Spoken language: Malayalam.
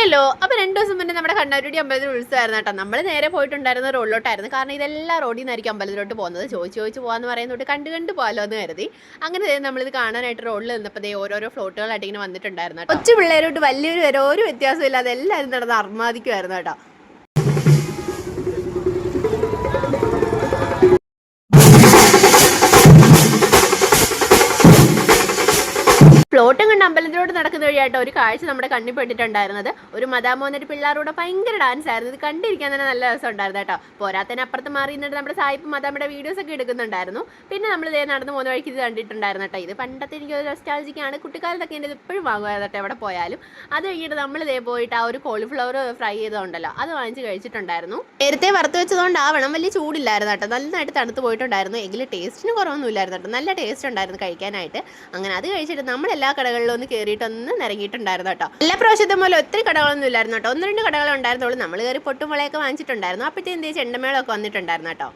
ഹലോ അപ്പോൾ രണ്ട് ദിവസം മുന്നേ നമ്മുടെ കണ്ണാരുടി അമ്പലത്തിൽ ഉത്സവമായിരുന്നു കേട്ടോ. നമ്മൾ നേരെ പോയിട്ടുണ്ടായിരുന്ന റോഡിലോട്ടായിരുന്നു. കാരണം ഇതെല്ലാം റോഡിൽ നിന്നായിരിക്കും അമ്പലത്തിലോട്ട് പോകുന്നത്. ചോദിച്ച് ചോദിച്ച് പോകാന്ന് പറയുന്നോട്ട് കണ്ടു കണ്ട് പോകാലോ എന്ന് കരുതി. അങ്ങനെ ദേ ഇത് കാണാനായിട്ട് റോഡിൽ നിന്നപ്പോൾ ദേ ഓരോരോ ഫ്ലോട്ടുകളായിട്ട് ഇങ്ങനെ വന്നിട്ടുണ്ടായിരുന്നു. കൊച്ചു പിള്ളേരോട്ട് വലിയൊരു വരെ ഒരു വ്യത്യാസമില്ലാതെ എല്ലാവരും നടന്ന് അർമാദിക്കുമായിരുന്നു കേട്ടോ. കണ്ട് അമ്പലത്തിലോട്ട് നടക്കുന്ന വഴിയായിട്ട് ഒരു കാഴ്ച നമ്മുടെ കണ്ണിൽ പെട്ടിട്ടുണ്ടായിരുന്നത്. ഒരു മദാമോന്നൊരു പിള്ളേരോട് ഭയങ്കര ഡാൻസ് ആയിരുന്നു. ഇത് കണ്ടിരിക്കാൻ തന്നെ നല്ല രസം ഉണ്ടായിരുന്നു കേട്ടോ. പോരാത്തതിന് അപ്പുറത്ത് മാറി നിന്നിട്ട് നമ്മുടെ സായിപ്പ് മദാമയുടെ വീഡിയോസ് ഒക്കെ എടുക്കുന്നുണ്ടായിരുന്നു. പിന്നെ നമ്മൾ ഇതേ നടന്നു പോകുന്ന വഴിക്ക് ഇത് കണ്ടിട്ടുണ്ടായിരുന്നു കേട്ടോ. ഇത് പണ്ടത്തെ എനിക്ക് ഒരു നൊസ്റ്റാൾജിക്കാണ് കുട്ടിക്കാലത്തൊക്കെ എന്റെ ഇപ്പോഴും വാങ്ങുമായിരുന്നു എവിടെ പോയാലും. അത് കഴിഞ്ഞിട്ട് നമ്മൾ ഇതേ പോയിട്ട് ആ ഒരു കോളിഫ്ലവർ ഫ്രൈ ചെയ്തതുണ്ടല്ലോ. അത് വാങ്ങിച്ച് കഴിച്ചിട്ടുണ്ടായിരുന്നു. നേരത്തെ വറുത്ത് വെച്ചതുകൊണ്ടാവണം. വലിയ ചൂടില്ലായിരുന്നു കേട്ടോ. നന്നായിട്ട് തണുത്ത് പോയിട്ടുണ്ടായിരുന്നു. എങ്കിലും ടേസ്റ്റിന് കുറവൊന്നും ഇല്ലായിരുന്നു കേട്ടോ. നല്ല ടേസ്റ്റ് ഉണ്ടായിരുന്നു കഴിക്കാനായിട്ട്. അങ്ങനെ അത് കഴിച്ചിട്ട് നമ്മൾ എല്ലാ കടകളിലും ഒന്ന് കയറിയിട്ടൊന്ന് നിറങ്ങിയിട്ടുണ്ടായിരുന്നു കേട്ടോ. എല്ലാ പ്രാവശ്യത്തെ പോലെ ഒത്തിരി കടകളൊന്നും ഇല്ലായിരുന്നു കേട്ടോ. ഒന്ന് രണ്ട് കടകൾ ഉണ്ടായിരുന്നുള്ളൂ. നമ്മൾ കയറി പൊട്ടുമുളയൊക്കെ വാങ്ങിച്ചിട്ടുണ്ടായിരുന്നു. അപ്പോഴത്തെ എന്ത് ചെണ്ടമേളമൊക്കെ വന്നിട്ടുണ്ടായിരുന്നു കേട്ടോ.